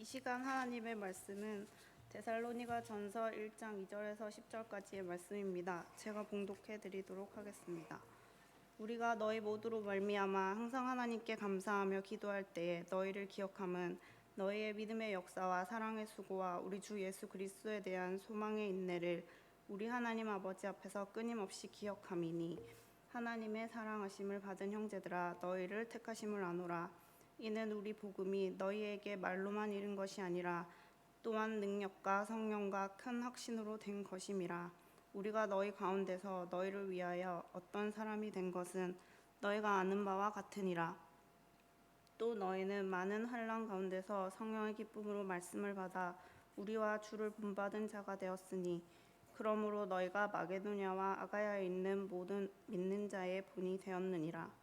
이 시간 하나님의 말씀은 데살로니가 전서 1장 2절에서 10절까지의 말씀입니다. 제가 봉독해 드리도록 하겠습니다. 우리가 너희 모두로 말미암아 항상 하나님께 감사하며 기도할 때에 너희를 기억함은 너희의 믿음의 역사와 사랑의 수고와 우리 주 예수 그리스도에 대한 소망의 인내를 우리 하나님 아버지 앞에서 끊임없이 기억함이니 하나님의 사랑하심을 받은 형제들아 너희를 택하심을 아노라 이는 우리 복음이 너희에게 말로만 이른 것이 아니라 또한 능력과 성령과 큰 확신으로 된 것임이라. 우리가 너희 가운데서 너희를 위하여 어떤 사람이 된 것은 너희가 아는 바와 같으니라. 또 너희는 많은 환란 가운데서 성령의 기쁨으로 말씀을 받아 우리와 주를 본받은 자가 되었으니 그러므로 너희가 마게도냐와 아가야에 있는 모든 믿는 자의 본이 되었느니라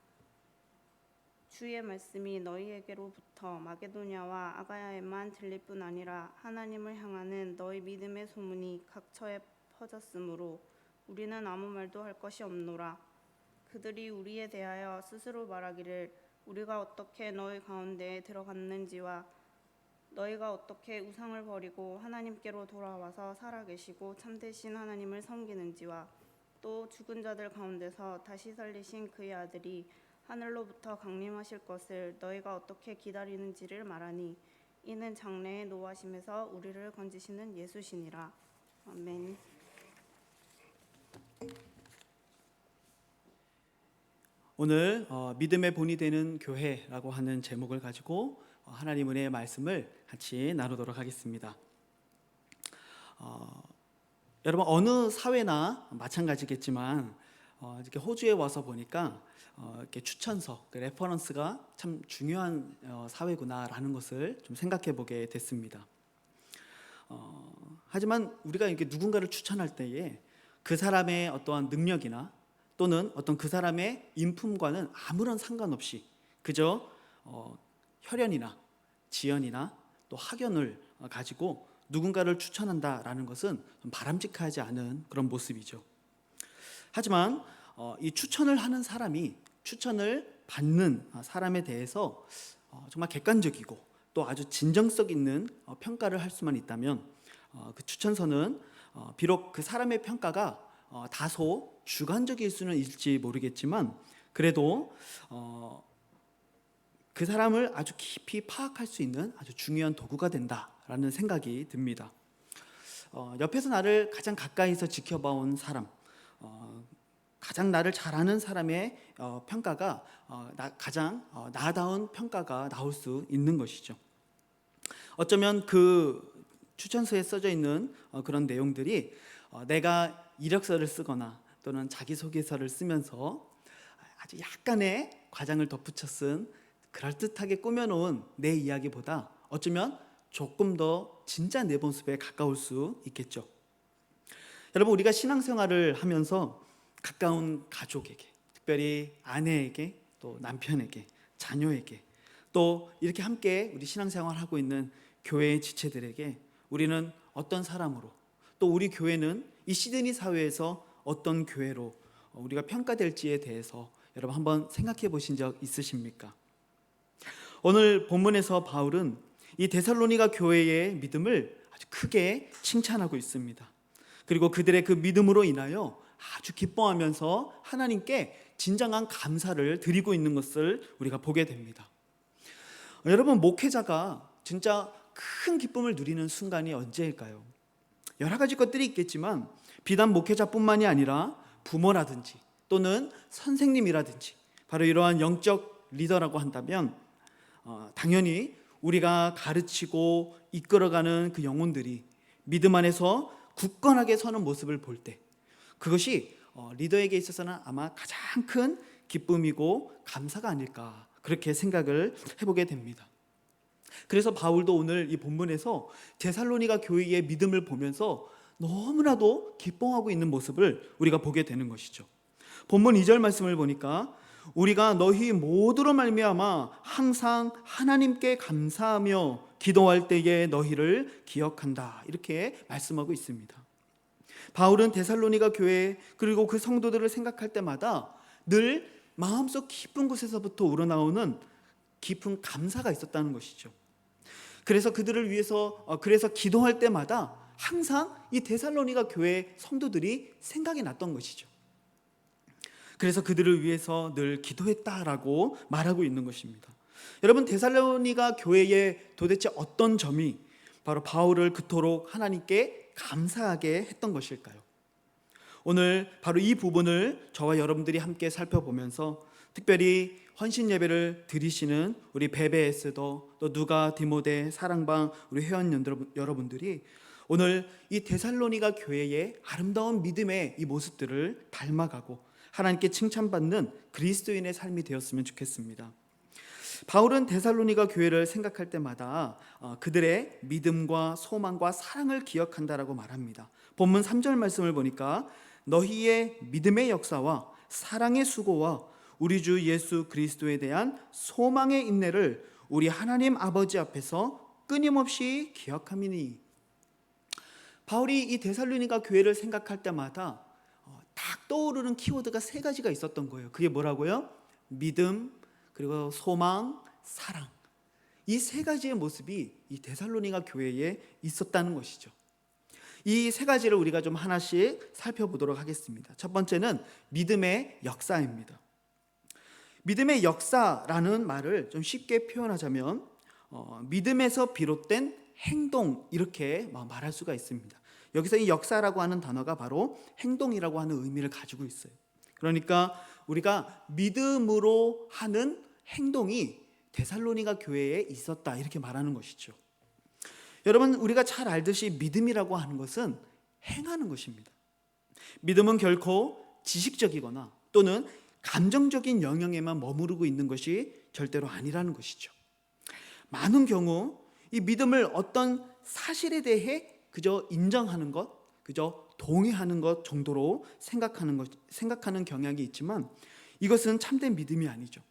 주의 말씀이 너희에게로부터 마게도냐와 아가야에만 들릴 뿐 아니라 하나님을 향하는 너희 믿음의 소문이 각처에 퍼졌으므로 우리는 아무 말도 할 것이 없노라. 그들이 우리에 대하여 스스로 말하기를 우리가 어떻게 너희 가운데에 들어갔는지와 너희가 어떻게 우상을 버리고 하나님께로 돌아와서 살아계시고 참되신 하나님을 섬기는지와 또 죽은 자들 가운데서 다시 살리신 그의 아들이 하늘로부터 강림하실 것을 너희가 어떻게 기다리는지를 말하니 이는 장래의 노하심에서 우리를 건지시는 예수시니라 아멘. 오늘 어, 믿음의 본이 되는 교회라고 하는 제목을 가지고 어, 하나님 은혜의 말씀을 같이 나누도록 하겠습니다. 어, 여러분 어느 사회나 마찬가지겠지만 어, 이렇게 호주에 와서 보니까 어, 이렇게 추천서, 그 레퍼런스가 참 중요한 어, 사회구나라는 것을 좀 생각해 보게 됐습니다. 어, 하지만 우리가 이렇게 누군가를 추천할 때에 그 사람의 어떠한 능력이나 또는 어떤 그 사람의 인품과는 아무런 상관없이 그저 어, 혈연이나 지연이나 또 학연을 어, 가지고 누군가를 추천한다라는 것은 좀 바람직하지 않은 그런 모습이죠. 하지만 어, 이 추천을 하는 사람이 추천을 받는 어, 사람에 대해서 어, 정말 객관적이고 또 아주 진정성 있는 어, 평가를 할 수만 있다면 어, 그 추천서는 어, 비록 그 사람의 평가가 어, 다소 주관적일 수는 있을지 모르겠지만 그래도 어, 그 사람을 아주 깊이 파악할 수 있는 아주 중요한 도구가 된다라는 생각이 듭니다. 어, 옆에서 나를 가장 가까이서 지켜봐온 사람, 어, 가장 나를 잘 아는 사람의 어, 평가가 어, 나, 가장 어, 나다운 평가가 나올 수 있는 것이죠. 어쩌면 그 추천서에 써져 있는 어, 그런 내용들이 어, 내가 이력서를 쓰거나 또는 자기소개서를 쓰면서 아주 약간의 과장을 덧붙여 쓴 그럴듯하게 꾸며놓은 내 이야기보다 어쩌면 조금 더 진짜 내 모습에 가까울 수 있겠죠. 여러분 우리가 신앙생활을 하면서 가까운 가족에게, 특별히 아내에게, 또 남편에게, 자녀에게, 또 이렇게 함께 우리 신앙생활을 하고 있는 교회의 지체들에게 우리는 어떤 사람으로, 또 우리 교회는 이 시드니 사회에서 어떤 교회로 우리가 평가될지에 대해서 여러분 한번 생각해 보신 적 있으십니까? 오늘 본문에서 바울은 이 데살로니가 교회의 믿음을 아주 크게 칭찬하고 있습니다. 그리고 그들의 그 믿음으로 인하여 아주 기뻐하면서 하나님께 진정한 감사를 드리고 있는 것을 우리가 보게 됩니다. 여러분 목회자가 진짜 큰 기쁨을 누리는 순간이 언제일까요? 여러 가지 것들이 있겠지만 비단 목회자뿐만이 아니라 부모라든지 또는 선생님이라든지 바로 이러한 영적 리더라고 한다면 어, 당연히 우리가 가르치고 이끌어가는 그 영혼들이 믿음 안에서 굳건하게 서는 모습을 볼 때 그것이 어, 리더에게 있어서는 아마 가장 큰 기쁨이고 감사가 아닐까 그렇게 생각을 해보게 됩니다. 그래서 바울도 오늘 이 본문에서 데살로니가 교회의 믿음을 보면서 너무나도 기뻐하고 있는 모습을 우리가 보게 되는 것이죠. 본문 2절 말씀을 보니까 우리가 너희 모두로 말미암아 항상 하나님께 감사하며 기도할 때에 너희를 기억한다. 이렇게 말씀하고 있습니다. 바울은 데살로니가 교회 그리고 그 성도들을 생각할 때마다 늘 마음속 깊은 곳에서부터 우러나오는 깊은 감사가 있었다는 것이죠. 그래서 그들을 위해서 어, 그래서 기도할 때마다 항상 이 데살로니가 교회 성도들이 생각이 났던 것이죠. 그래서 그들을 위해서 늘 기도했다라고 말하고 있는 것입니다. 여러분 데살로니가 교회의 도대체 어떤 점이 바로 바울을 그토록 하나님께 감사하게 했던 것일까요? 오늘 바로 이 부분을 저와 여러분들이 함께 살펴보면서 특별히 헌신 예배를 드리시는 우리 베베에스도 또 누가 디모데 사랑방 우리 회원 여러분- 여러분들이 오늘 이 데살로니가 교회의 아름다운 믿음의 이 모습들을 닮아가고 하나님께 칭찬받는 그리스도인의 삶이 되었으면 좋겠습니다. 바울은 데살로니가 교회를 생각할 때마다 어, 그들의 믿음과 소망과 사랑을 기억한다라고 말합니다. 본문 3절 말씀을 보니까 너희의 믿음의 역사와 사랑의 수고와 우리 주 예수 그리스도에 대한 소망의 인내를 우리 하나님 아버지 앞에서 끊임없이 기억함이니 바울이 이 데살로니가 교회를 생각할 때마다 어, 딱 떠오르는 키워드가 세 가지가 있었던 거예요. 그게 뭐라고요? 믿음, 그리고 소망, 사랑. 이 세 가지의 모습이 이 데살로니가 교회에 있었다는 것이죠. 이 세 가지를 우리가 좀 하나씩 살펴보도록 하겠습니다. 첫 번째는 믿음의 역사입니다. 믿음의 역사라는 말을 좀 쉽게 표현하자면 어, 믿음에서 비롯된 행동 이렇게 말할 수가 있습니다. 여기서 이 역사라고 하는 단어가 바로 행동이라고 하는 의미를 가지고 있어요. 그러니까 우리가 믿음으로 하는 행동이 데살로니가 교회에 있었다 이렇게 말하는 것이죠. 여러분 우리가 잘 알듯이 믿음이라고 하는 것은 행하는 것입니다. 믿음은 결코 지식적이거나 또는 감정적인 영역에만 머무르고 있는 것이 절대로 아니라는 것이죠. 많은 경우 이 믿음을 어떤 사실에 대해 그저 인정하는 것, 그저 동의하는 것 정도로 생각하는 것, 생각하는 경향이 있지만 이것은 참된 믿음이 아니죠.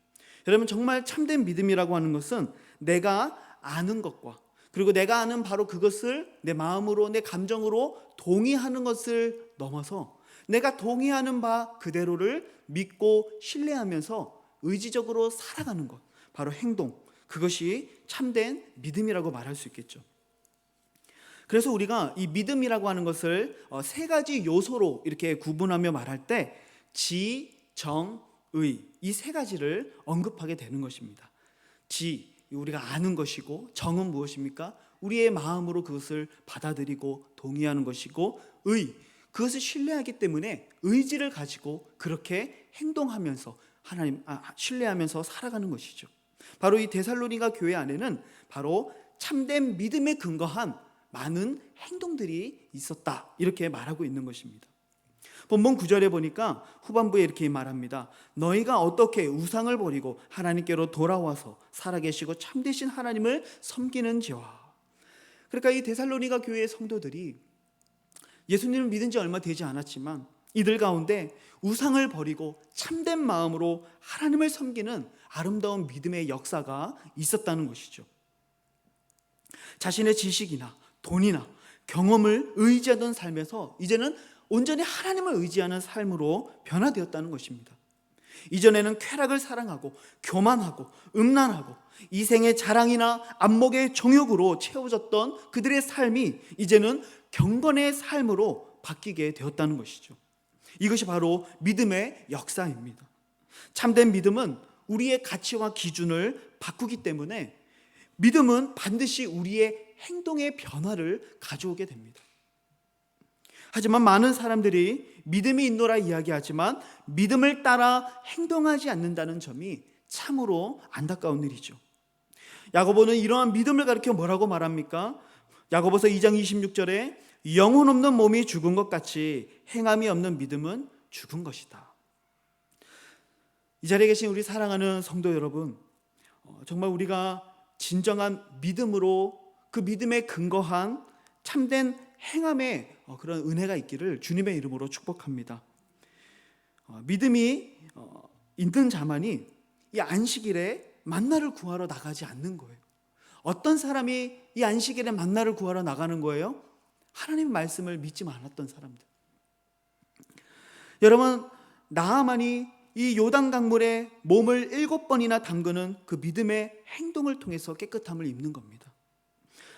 여러분 정말 참된 믿음이라고 하는 것은 내가 아는 것과 그리고 내가 아는 바로 그것을 내 마음으로 내 감정으로 동의하는 것을 넘어서 내가 동의하는 바 그대로를 믿고 신뢰하면서 의지적으로 살아가는 것 바로 행동 그것이 참된 믿음이라고 말할 수 있겠죠. 그래서 우리가 이 믿음이라고 하는 것을 어, 세 가지 요소로 이렇게 구분하며 말할 때 지, 정, 의 이 세 가지를 언급하게 되는 것입니다. 지 우리가 아는 것이고 정은 무엇입니까? 우리의 마음으로 그것을 받아들이고 동의하는 것이고 의 그것을 신뢰하기 때문에 의지를 가지고 그렇게 행동하면서 하나님 아, 신뢰하면서 살아가는 것이죠. 바로 이 데살로니가 교회 안에는 바로 참된 믿음에 근거한 많은 행동들이 있었다. 이렇게 말하고 있는 것입니다. 본문 9절에 보니까 후반부에 이렇게 말합니다. 너희가 어떻게 우상을 버리고 하나님께로 돌아와서 살아계시고 참되신 하나님을 섬기는지와. 그러니까 이 데살로니가 교회의 성도들이 예수님을 믿은 지 얼마 되지 않았지만 이들 가운데 우상을 버리고 참된 마음으로 하나님을 섬기는 아름다운 믿음의 역사가 있었다는 것이죠. 자신의 지식이나 돈이나 경험을 의지하던 삶에서 이제는 온전히 하나님을 의지하는 삶으로 변화되었다는 것입니다. 이전에는 쾌락을 사랑하고 교만하고 음란하고 이생의 자랑이나 안목의 정욕으로 채워졌던 그들의 삶이 이제는 경건의 삶으로 바뀌게 되었다는 것이죠. 이것이 바로 믿음의 역사입니다. 참된 믿음은 우리의 가치와 기준을 바꾸기 때문에 믿음은 반드시 우리의 행동의 변화를 가져오게 됩니다. 하지만 많은 사람들이 믿음이 있노라 이야기하지만 믿음을 따라 행동하지 않는다는 점이 참으로 안타까운 일이죠. 야고보는 이러한 믿음을 가리켜 뭐라고 말합니까? 야고보서 2장 26절에 영혼 없는 몸이 죽은 것 같이 행함이 없는 믿음은 죽은 것이다. 이 자리에 계신 우리 사랑하는 성도 여러분, 어, 정말 우리가 진정한 믿음으로 그 믿음에 근거한 참된 행함의 어, 그런 은혜가 있기를 주님의 이름으로 축복합니다. 어, 믿음이 어, 있는 자만이 이 안식일에 만나를 구하러 나가지 않는 거예요. 어떤 사람이 이 안식일에 만나를 구하러 나가는 거예요? 하나님 말씀을 믿지 않았던 사람들. 여러분 나아만이 이 요단 강물에 몸을 일곱 번이나 담그는 그 믿음의 행동을 통해서 깨끗함을 입는 겁니다.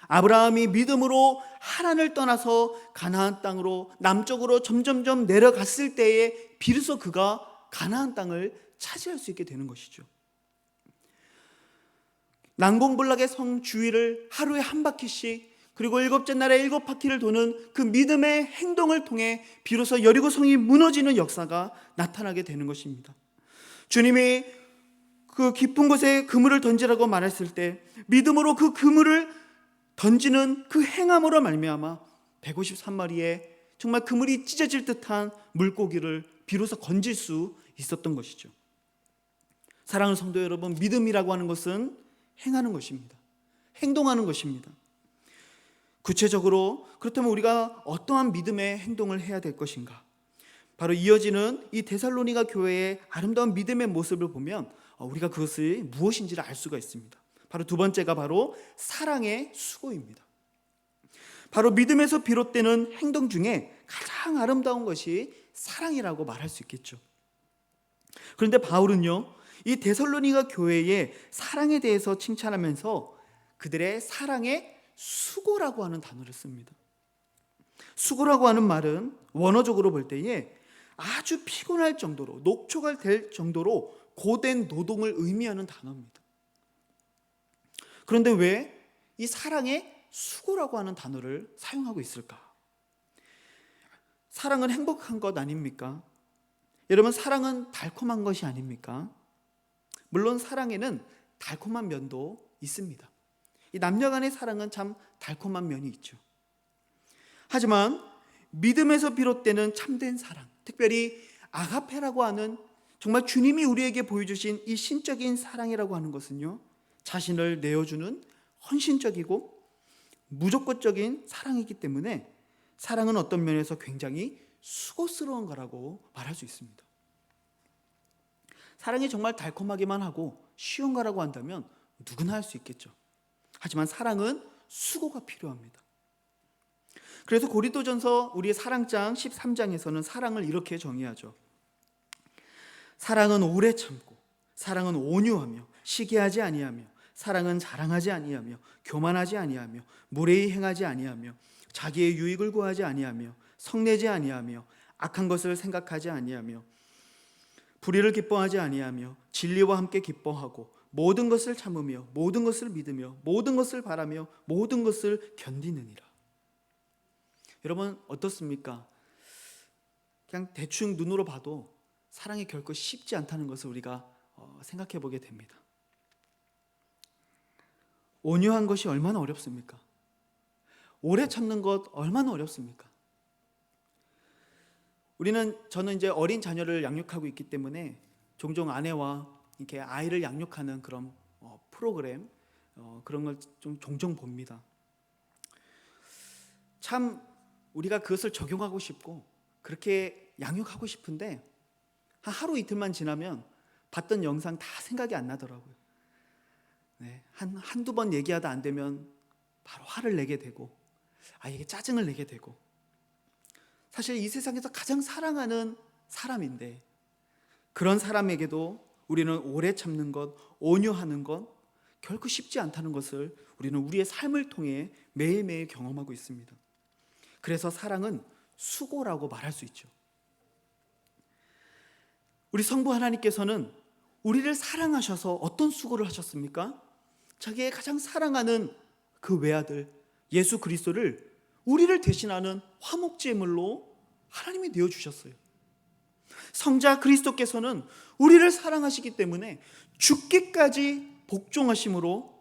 아브라함이 믿음으로 하란을 떠나서 가나안 땅으로 남쪽으로 점점점 내려갔을 때에 비로소 그가 가나안 땅을 차지할 수 있게 되는 것이죠. 난공불락의 성 주위를 하루에 한 바퀴씩 그리고 일곱째 날에 일곱 바퀴를 도는 그 믿음의 행동을 통해 비로소 여리고 성이 무너지는 역사가 나타나게 되는 것입니다. 주님이 그 깊은 곳에 그물을 던지라고 말했을 때 믿음으로 그 그물을 던지는 그 행함으로 말미암아 153마리의 정말 그물이 찢어질 듯한 물고기를 비로소 건질 수 있었던 것이죠. 사랑하는 성도 여러분, 믿음이라고 하는 것은 행하는 것입니다. 행동하는 것입니다. 구체적으로 그렇다면 우리가 어떠한 믿음의 행동을 해야 될 것인가? 바로 이어지는 이 데살로니가 교회의 아름다운 믿음의 모습을 보면 어, 우리가 그것이 무엇인지를 알 수가 있습니다. 바로 두 번째가 바로 사랑의 수고입니다. 바로 믿음에서 비롯되는 행동 중에 가장 아름다운 것이 사랑이라고 말할 수 있겠죠. 그런데 바울은요, 이 데살로니가 교회의 사랑에 대해서 칭찬하면서 그들의 사랑의 수고라고 하는 단어를 씁니다. 수고라고 하는 말은 원어적으로 볼 때에 아주 피곤할 정도로 녹초가 될 정도로 고된 노동을 의미하는 단어입니다. 그런데 왜 이 사랑의 수고라고 하는 단어를 사용하고 있을까? 사랑은 행복한 것 아닙니까? 여러분 사랑은 달콤한 것이 아닙니까? 물론 사랑에는 달콤한 면도 있습니다. 이 남녀 간의 사랑은 참 달콤한 면이 있죠. 하지만 믿음에서 비롯되는 참된 사랑, 특별히 아가페라고 하는 정말 주님이 우리에게 보여주신 이 신적인 사랑이라고 하는 것은요, 자신을 내어주는 헌신적이고 무조건적인 사랑이기 때문에 사랑은 어떤 면에서 굉장히 수고스러운 거라고 말할 수 있습니다. 사랑이 정말 달콤하기만 하고 쉬운 거라고 한다면 누구나 할 수 있겠죠. 하지만 사랑은 수고가 필요합니다. 그래서 고린도전서 우리의 사랑장 13장에서는 사랑을 이렇게 정의하죠. 사랑은 오래 참고 사랑은 온유하며 시기하지 아니하며 사랑은 자랑하지 아니하며 교만하지 아니하며 무례히 행하지 아니하며 자기의 유익을 구하지 아니하며 성내지 아니하며 악한 것을 생각하지 아니하며 불의를 기뻐하지 아니하며 진리와 함께 기뻐하고 모든 것을 참으며 모든 것을 믿으며 모든 것을 바라며 모든 것을 견디느니라. 여러분 어떻습니까? 그냥 대충 눈으로 봐도 사랑이 결코 쉽지 않다는 것을 우리가 어, 생각해 보게 됩니다. 온유한 것이 얼마나 어렵습니까? 오래 참는 것 얼마나 어렵습니까? 우리는 저는 이제 어린 자녀를 양육하고 있기 때문에 종종 아내와 이렇게 아이를 양육하는 그런 어, 프로그램 어, 그런 걸 좀 종종 봅니다. 참 우리가 그것을 적용하고 싶고 그렇게 양육하고 싶은데 한 하루 이틀만 지나면 봤던 영상 다 생각이 안 나더라고요. 네, 한 한두 번 얘기하다 안 되면 바로 화를 내게 되고 아이에게 짜증을 내게 되고 사실 이 세상에서 가장 사랑하는 사람인데 그런 사람에게도 우리는 오래 참는 것, 온유하는 것 결코 쉽지 않다는 것을 우리는 우리의 삶을 통해 매일매일 경험하고 있습니다. 그래서 사랑은 수고라고 말할 수 있죠. 우리 성부 하나님께서는 우리를 사랑하셔서 어떤 수고를 하셨습니까? 자기의 가장 사랑하는 그 외아들 예수 그리스도를 우리를 대신하는 화목제물로 하나님이 내어 주셨어요. 성자 그리스도께서는 우리를 사랑하시기 때문에 죽기까지 복종하심으로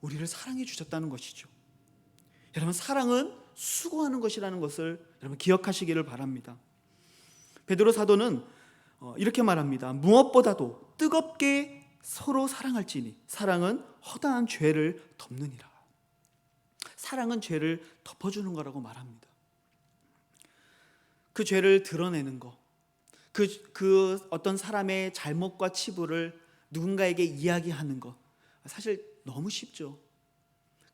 우리를 사랑해 주셨다는 것이죠. 여러분 사랑은 수고하는 것이라는 것을 여러분 기억하시기를 바랍니다. 베드로 사도는 어, 이렇게 말합니다. 무엇보다도 뜨겁게 서로 사랑할지니 사랑은 허다한 죄를 덮느니라. 사랑은 죄를 덮어주는 거라고 말합니다. 그 죄를 드러내는 거, 그, 그 어떤 사람의 잘못과 치부를 누군가에게 이야기하는 거, 사실 너무 쉽죠.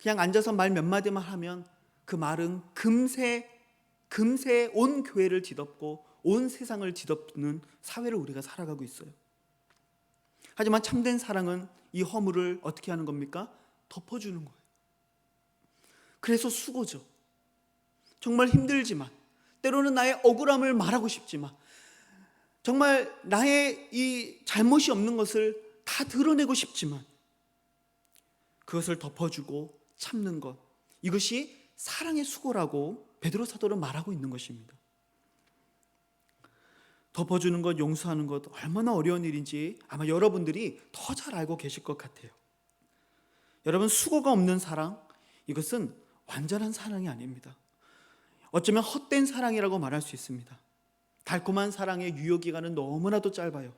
그냥 앉아서 말 몇 마디만 하면 그 말은 금세, 금세 온 교회를 뒤덮고 온 세상을 뒤덮는 사회를 우리가 살아가고 있어요. 하지만 참된 사랑은 이 허물을 어떻게 하는 겁니까? 덮어주는 거예요. 그래서 수고죠. 정말 힘들지만 때로는 나의 억울함을 말하고 싶지만 정말 나의 이 잘못이 없는 것을 다 드러내고 싶지만 그것을 덮어주고 참는 것 이것이 사랑의 수고라고 베드로 사도는 말하고 있는 것입니다. 덮어주는 것, 용서하는 것 얼마나 어려운 일인지 아마 여러분들이 더 잘 알고 계실 것 같아요. 여러분 수고가 없는 사랑 이것은 완전한 사랑이 아닙니다. 어쩌면 헛된 사랑이라고 말할 수 있습니다. 달콤한 사랑의 유효 기간은 너무나도 짧아요.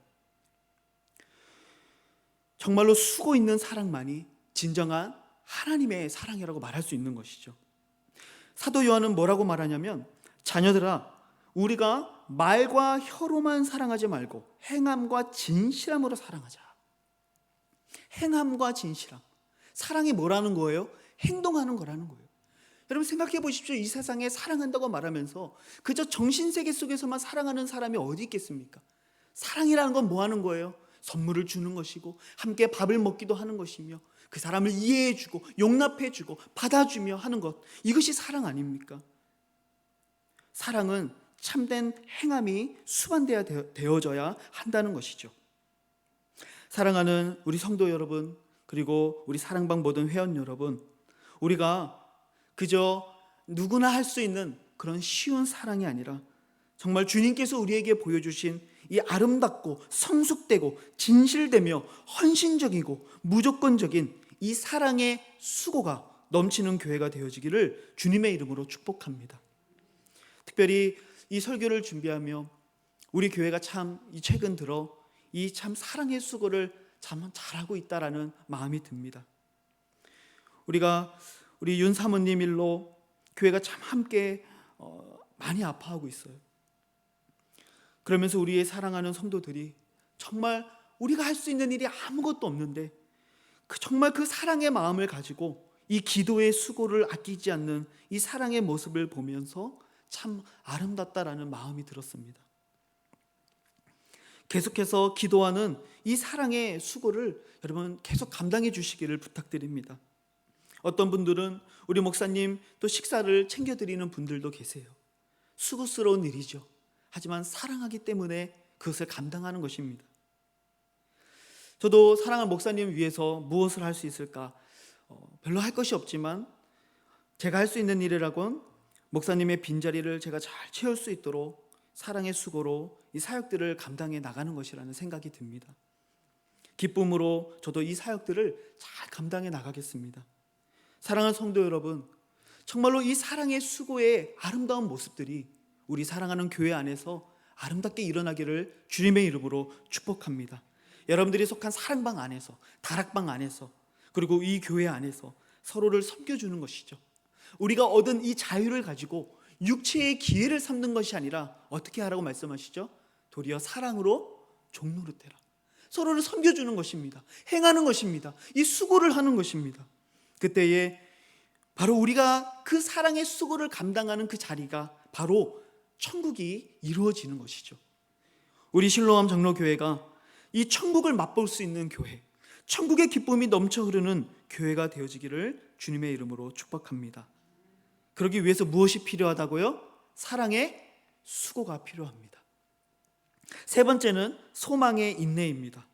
정말로 수고 있는 사랑만이 진정한 하나님의 사랑이라고 말할 수 있는 것이죠. 사도 요한은 뭐라고 말하냐면 자녀들아 우리가 말과 혀로만 사랑하지 말고 행함과 진실함으로 사랑하자. 행함과 진실함. 사랑이 뭐라는 거예요? 행동하는 거라는 거예요. 여러분 생각해 보십시오. 이 세상에 사랑한다고 말하면서 그저 정신 세계 속에서만 사랑하는 사람이 어디 있겠습니까? 사랑이라는 건 뭐 하는 거예요? 선물을 주는 것이고 함께 밥을 먹기도 하는 것이며 그 사람을 이해해 주고 용납해 주고 받아주며 하는 것. 이것이 사랑 아닙니까? 사랑은 참된 행함이 수반되어 되어져야 한다는 것이죠. 사랑하는 우리 성도 여러분, 그리고 우리 사랑방 모든 회원 여러분, 우리가 그저 누구나 할 수 있는 그런 쉬운 사랑이 아니라 정말 주님께서 우리에게 보여주신 이 아름답고 성숙되고 진실되며 헌신적이고 무조건적인 이 사랑의 수고가 넘치는 교회가 되어지기를 주님의 이름으로 축복합니다. 특별히 이 설교를 준비하며 우리 교회가 참이 최근 들어 이 참 사랑의 수고를 참 잘하고 있다라는 마음이 듭니다. 우리가 우리 윤 사모님 일로 교회가 참 함께 어, 많이 아파하고 있어요. 그러면서 우리의 사랑하는 성도들이 정말 우리가 할 수 있는 일이 아무것도 없는데 그 정말 그 사랑의 마음을 가지고 이 기도의 수고를 아끼지 않는 이 사랑의 모습을 보면서 참 아름답다라는 마음이 들었습니다. 계속해서 기도하는 이 사랑의 수고를 여러분 계속 감당해 주시기를 부탁드립니다. 어떤 분들은 우리 목사님 또 식사를 챙겨드리는 분들도 계세요. 수고스러운 일이죠. 하지만 사랑하기 때문에 그것을 감당하는 것입니다. 저도 사랑하는 목사님 위해서 무엇을 할 수 있을까? 어, 별로 할 것이 없지만 제가 할 수 있는 일이라곤 목사님의 빈자리를 제가 잘 채울 수 있도록 사랑의 수고로 이 사역들을 감당해 나가는 것이라는 생각이 듭니다. 기쁨으로 저도 이 사역들을 잘 감당해 나가겠습니다. 사랑하는 성도 여러분, 정말로 이 사랑의 수고의 아름다운 모습들이 우리 사랑하는 교회 안에서 아름답게 일어나기를 주님의 이름으로 축복합니다. 여러분들이 속한 사랑방 안에서, 다락방 안에서, 그리고 이 교회 안에서 서로를 섬겨주는 것이죠. 우리가 얻은 이 자유를 가지고 육체의 기회를 삼는 것이 아니라 어떻게 하라고 말씀하시죠? 도리어 사랑으로 종노릇해라. 서로를 섬겨주는 것입니다. 행하는 것입니다. 이 수고를 하는 것입니다. 그때에 바로 우리가 그 사랑의 수고를 감당하는 그 자리가 바로 천국이 이루어지는 것이죠. 우리 실로암 장로교회가 이 천국을 맛볼 수 있는 교회, 천국의 기쁨이 넘쳐 흐르는 교회가 되어지기를 주님의 이름으로 축복합니다. 그러기 위해서 무엇이 필요하다고요? 사랑의 수고가 필요합니다. 세 번째는 소망의 인내입니다.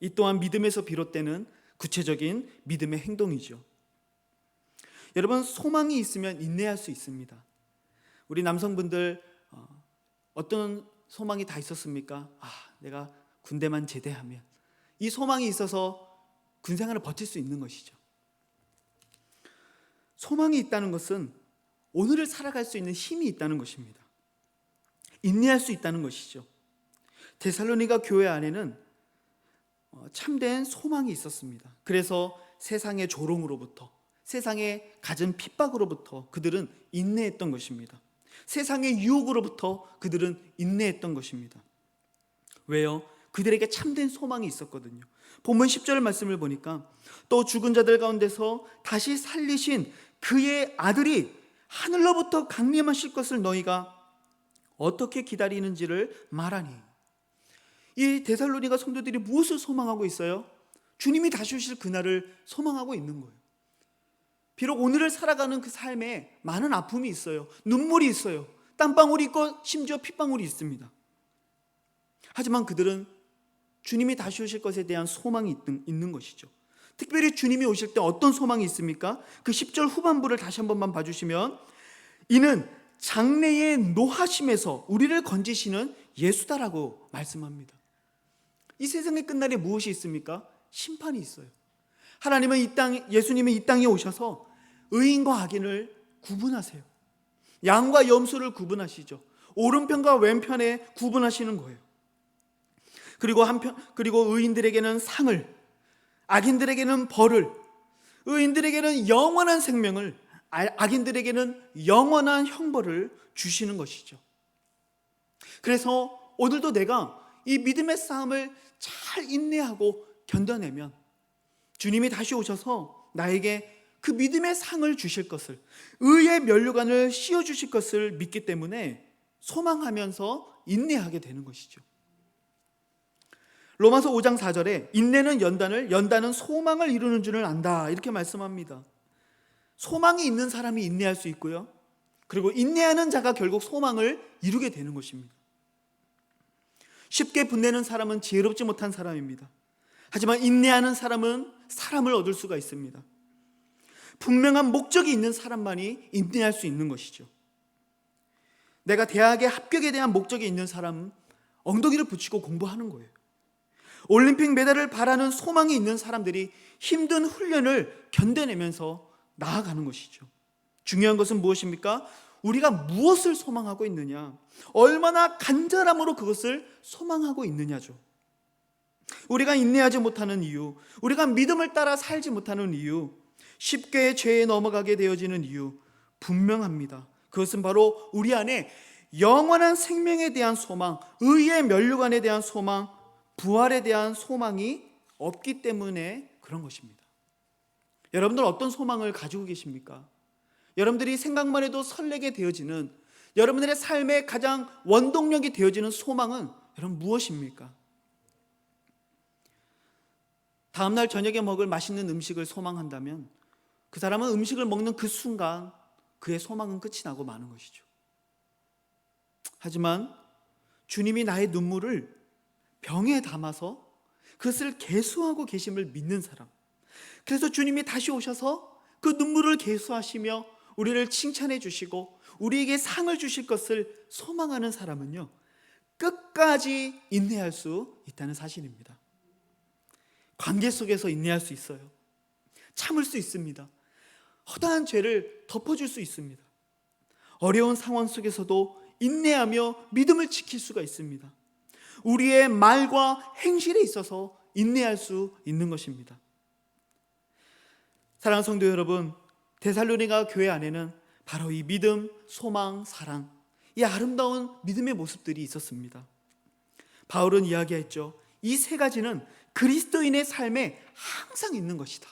이 또한 믿음에서 비롯되는 구체적인 믿음의 행동이죠. 여러분 소망이 있으면 인내할 수 있습니다. 우리 남성분들 어, 어떤 소망이 다 있었습니까? 아, 내가 군대만 제대하면 이 소망이 있어서 군 생활을 버틸 수 있는 것이죠. 소망이 있다는 것은 오늘을 살아갈 수 있는 힘이 있다는 것입니다. 인내할 수 있다는 것이죠. 데살로니가 교회 안에는 어, 참된 소망이 있었습니다. 그래서 세상의 조롱으로부터 세상의 갖은 핍박으로부터 그들은 인내했던 것입니다. 세상의 유혹으로부터 그들은 인내했던 것입니다. 왜요? 그들에게 참된 소망이 있었거든요. 본문 10절 말씀을 보니까 또 죽은 자들 가운데서 다시 살리신 그의 아들이 하늘로부터 강림하실 것을 너희가 어떻게 기다리는지를 말하니 이 데살로니가 성도들이 무엇을 소망하고 있어요? 주님이 다시 오실 그날을 소망하고 있는 거예요. 비록 오늘을 살아가는 그 삶에 많은 아픔이 있어요. 눈물이 있어요. 땀방울이 있고 심지어 핏방울이 있습니다. 하지만 그들은 주님이 다시 오실 것에 대한 소망이 있는 것이죠. 특별히 주님이 오실 때 어떤 소망이 있습니까? 그 10절 후반부를 다시 한 번만 봐주시면 이는 장래의 노하심에서 우리를 건지시는 예수다라고 말씀합니다. 이 세상의 끝날에 무엇이 있습니까? 심판이 있어요. 하나님은 이 땅, 예수님은 이 땅에 오셔서 의인과 악인을 구분하세요. 양과 염소를 구분하시죠. 오른편과 왼편에 구분하시는 거예요. 그리고 한편 그리고 의인들에게는 상을 악인들에게는 벌을 의인들에게는 영원한 생명을 아- 악인들에게는 영원한 형벌을 주시는 것이죠. 그래서 오늘도 내가 이 믿음의 싸움을 잘 인내하고 견뎌내면 주님이 다시 오셔서 나에게 그 믿음의 상을 주실 것을 의의 면류관을 씌워 주실 것을 믿기 때문에 소망하면서 인내하게 되는 것이죠. 로마서 5장 4절에 인내는 연단을 연단은 소망을 이루는 줄을 안다 이렇게 말씀합니다. 소망이 있는 사람이 인내할 수 있고요. 그리고 인내하는 자가 결국 소망을 이루게 되는 것입니다. 쉽게 분내는 사람은 지혜롭지 못한 사람입니다. 하지만 인내하는 사람은 사람을 얻을 수가 있습니다. 분명한 목적이 있는 사람만이 인내할 수 있는 것이죠. 내가 대학에 합격에 대한 목적이 있는 사람은 엉덩이를 붙이고 공부하는 거예요. 올림픽 메달을 바라는 소망이 있는 사람들이 힘든 훈련을 견뎌내면서 나아가는 것이죠. 중요한 것은 무엇입니까? 우리가 무엇을 소망하고 있느냐? 얼마나 간절함으로 그것을 소망하고 있느냐죠. 우리가 인내하지 못하는 이유, 우리가 믿음을 따라 살지 못하는 이유, 쉽게 죄에 넘어가게 되어지는 이유 분명합니다. 그것은 바로 우리 안에 영원한 생명에 대한 소망, 의의 면류관에 대한 소망, 부활에 대한 소망이 없기 때문에 그런 것입니다. 여러분들 어떤 소망을 가지고 계십니까? 여러분들이 생각만 해도 설레게 되어지는 여러분들의 삶의 가장 원동력이 되어지는 소망은 여러분 무엇입니까? 다음날 저녁에 먹을 맛있는 음식을 소망한다면 그 사람은 음식을 먹는 그 순간 그의 소망은 끝이 나고 마는 것이죠. 하지만 주님이 나의 눈물을 병에 담아서 그것을 개수하고 계심을 믿는 사람. 그래서 주님이 다시 오셔서 그 눈물을 개수하시며 우리를 칭찬해 주시고 우리에게 상을 주실 것을 소망하는 사람은요. 끝까지 인내할 수 있다는 사실입니다. 관계 속에서 인내할 수 있어요. 참을 수 있습니다. 허다한 죄를 덮어줄 수 있습니다. 어려운 상황 속에서도 인내하며 믿음을 지킬 수가 있습니다. 우리의 말과 행실에 있어서 인내할 수 있는 것입니다. 사랑하는 성도 여러분, 데살로니가 교회 안에는 바로 이 믿음, 소망, 사랑, 이 아름다운 믿음의 모습들이 있었습니다. 바울은 이야기했죠. 이 세 가지는 그리스도인의 삶에 항상 있는 것이다.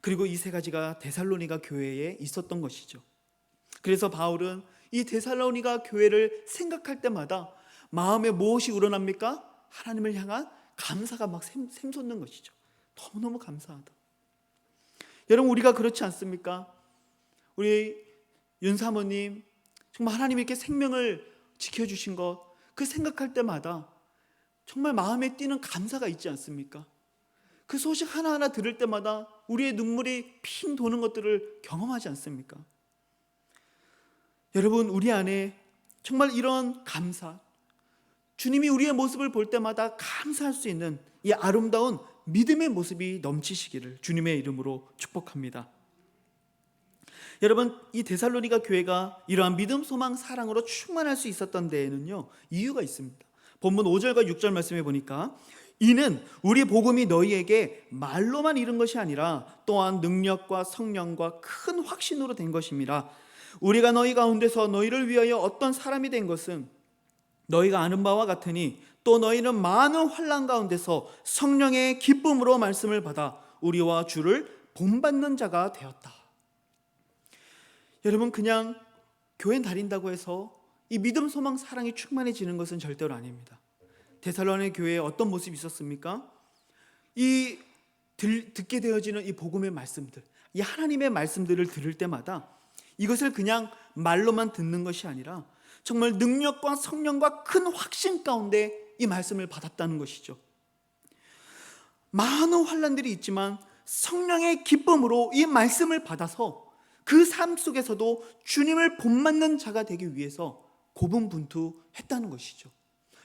그리고 이 세 가지가 데살로니가 교회에 있었던 것이죠. 그래서 바울은 이 데살로니가 교회를 생각할 때마다 마음에 무엇이 우러납니까? 하나님을 향한 감사가 막 샘, 샘솟는 것이죠. 너무너무 감사하다. 여러분 우리가 그렇지 않습니까? 우리 윤 사모님 정말 이렇게 생명을 지켜주신 것 그 생각할 때마다 정말 마음에 뛰는 감사가 있지 않습니까? 그 소식 하나하나 들을 때마다 우리의 눈물이 핑 도는 것들을 경험하지 않습니까? 여러분 우리 안에 정말 이런 감사 주님이 우리의 모습을 볼 때마다 감사할 수 있는 이 아름다운 믿음의 모습이 넘치시기를 주님의 이름으로 축복합니다. 여러분 이 데살로니가 교회가 이러한 믿음, 소망, 사랑으로 충만할 수 있었던 데에는요 이유가 있습니다. 본문 5절과 6절 말씀해 보니까 이는 우리 복음이 너희에게 말로만 이른 것이 아니라 또한 능력과 성령과 큰 확신으로 된 것임이라 우리가 너희 가운데서 너희를 위하여 어떤 사람이 된 것은 너희가 아는 바와 같으니 또 너희는 많은 환란 가운데서 성령의 기쁨으로 말씀을 받아 우리와 주를 본받는 자가 되었다. 여러분 그냥 교회 다닌다고 해서 이 믿음, 소망, 사랑이 충만해지는 것은 절대로 아닙니다. 데살로니 교회에 어떤 모습이 있었습니까? 이 들, 듣게 되어지는 이 복음의 말씀들 이 하나님의 말씀들을 들을 때마다 이것을 그냥 말로만 듣는 것이 아니라 정말 능력과 성령과 큰 확신 가운데 이 말씀을 받았다는 것이죠. 많은 환란들이 있지만 성령의 기쁨으로 이 말씀을 받아서 그 삶 속에서도 주님을 본받는 자가 되기 위해서 고분분투했다는 것이죠.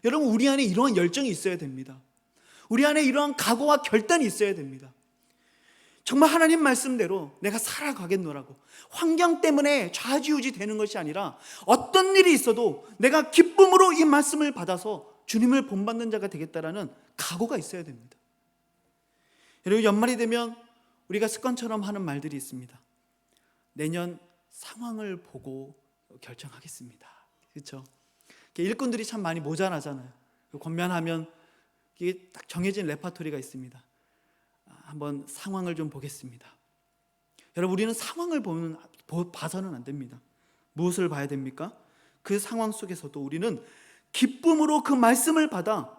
여러분 우리 안에 이러한 열정이 있어야 됩니다. 우리 안에 이러한 각오와 결단이 있어야 됩니다. 정말 하나님 말씀대로 내가 살아가겠노라고 환경 때문에 좌지우지 되는 것이 아니라 어떤 일이 있어도 내가 기쁨으로 이 말씀을 받아서 주님을 본받는 자가 되겠다라는 각오가 있어야 됩니다. 여러분 연말이 되면 우리가 습관처럼 하는 말들이 있습니다. 내년 상황을 보고 결정하겠습니다. 그렇죠? 일꾼들이 참 많이 모자라잖아요. 권면하면 이게 딱 정해진 레파토리가 있습니다. 아, 한번 상황을 좀 보겠습니다. 여러분 우리는 상황을 보면 보- 봐서는 안 됩니다. 무엇을 봐야 됩니까? 그 상황 속에서도 우리는 기쁨으로 그 말씀을 받아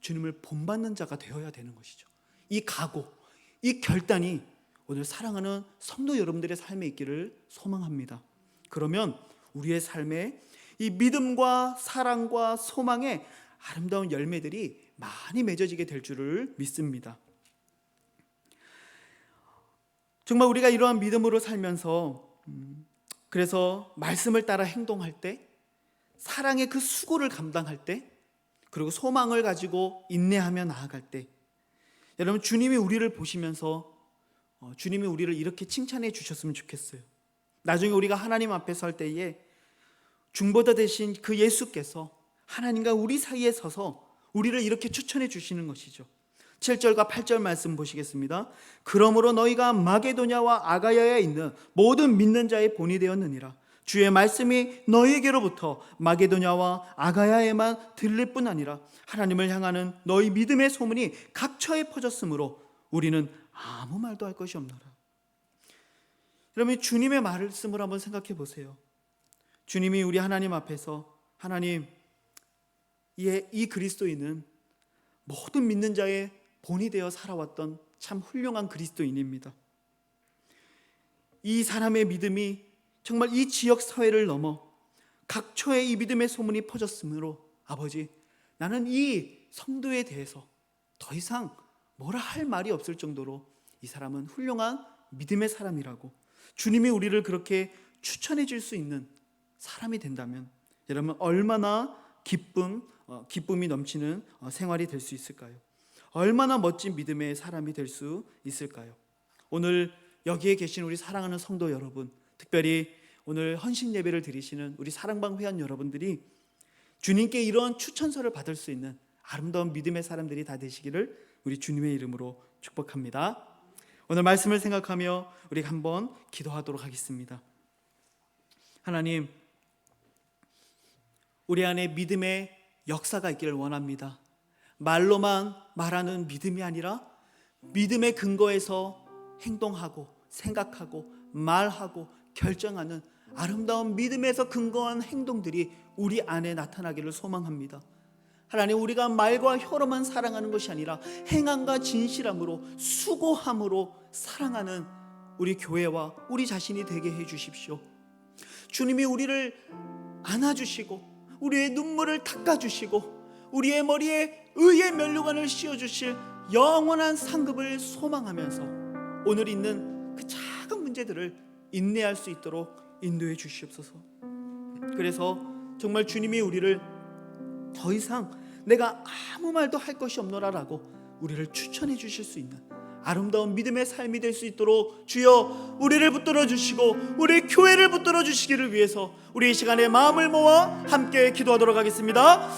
주님을 본받는 자가 되어야 되는 것이죠. 이 각오, 이 결단이 오늘 사랑하는 성도 여러분들의 삶에 있기를 소망합니다. 그러면 우리의 삶에 이 믿음과 사랑과 소망의 아름다운 열매들이 많이 맺어지게 될 줄을 믿습니다. 정말 우리가 이러한 믿음으로 살면서 음, 그래서 말씀을 따라 행동할 때 사랑의 그 수고를 감당할 때 그리고 소망을 가지고 인내하며 나아갈 때 여러분 주님이 우리를 보시면서 어, 주님이 우리를 이렇게 칭찬해 주셨으면 좋겠어요. 나중에 우리가 하나님 앞에 설 때에 중보자 되신 그 예수께서 하나님과 우리 사이에 서서 우리를 이렇게 추천해 주시는 것이죠. 7절과 8절 말씀 보시겠습니다. 그러므로 너희가 마게도냐와 아가야에 있는 모든 믿는 자의 본이 되었느니라. 주의 말씀이 너희에게로부터 마게도냐와 아가야에만 들릴 뿐 아니라 하나님을 향하는 너희 믿음의 소문이 각처에 퍼졌으므로 우리는 아무 말도 할 것이 없노라. 여러분 주님의 말씀을 한번 생각해 보세요. 주님이 우리 하나님 앞에서 하나님 이, 이 그리스도인은 모든 믿는 자의 본이 되어 살아왔던 참 훌륭한 그리스도인입니다. 이 사람의 믿음이 정말 이 지역 사회를 넘어 각처에 이 믿음의 소문이 퍼졌으므로 아버지 나는 이 성도에 대해서 더 이상 뭐라 할 말이 없을 정도로 이 사람은 훌륭한 믿음의 사람이라고 주님이 우리를 그렇게 추천해 줄 수 있는 사람이 된다면 여러분 얼마나 기쁨 어, 기쁨이 넘치는 어, 생활이 될 수 있을까요? 얼마나 멋진 믿음의 사람이 될 수 있을까요? 오늘 여기에 계신 우리 사랑하는 성도 여러분, 특별히 오늘 헌신 예배를 드리시는 우리 사랑방 회원 여러분들이 주님께 이런 추천서를 받을 수 있는 아름다운 믿음의 사람들이 다 되시기를 우리 주님의 이름으로 축복합니다. 오늘 말씀을 생각하며 우리 한번 기도하도록 하겠습니다. 하나님, 우리 안에 믿음의 역사가 있기를 원합니다. 말로만 말하는 믿음이 아니라 믿음의 근거에서 행동하고 생각하고 말하고 결정하는 아름다운 믿음에서 근거한 행동들이 우리 안에 나타나기를 소망합니다. 하나님 우리가 말과 혀로만 사랑하는 것이 아니라 행함과 진실함으로 수고함으로 사랑하는 우리 교회와 우리 자신이 되게 해 주십시오. 주님이 우리를 안아 주시고 우리의 눈물을 닦아 주시고 우리의 머리에 의의 면류관을 씌워주실 영원한 상급을 소망하면서 오늘 있는 그 작은 문제들을 인내할 수 있도록 인도해 주시옵소서. 그래서 정말 주님이 우리를 더 이상 내가 아무 말도 할 것이 없노라라고 우리를 추천해 주실 수 있는 아름다운 믿음의 삶이 될 수 있도록 주여 우리를 붙들어 주시고 우리 교회를 붙들어 주시기를 위해서 우리 이 시간에 마음을 모아 함께 기도하도록 하겠습니다.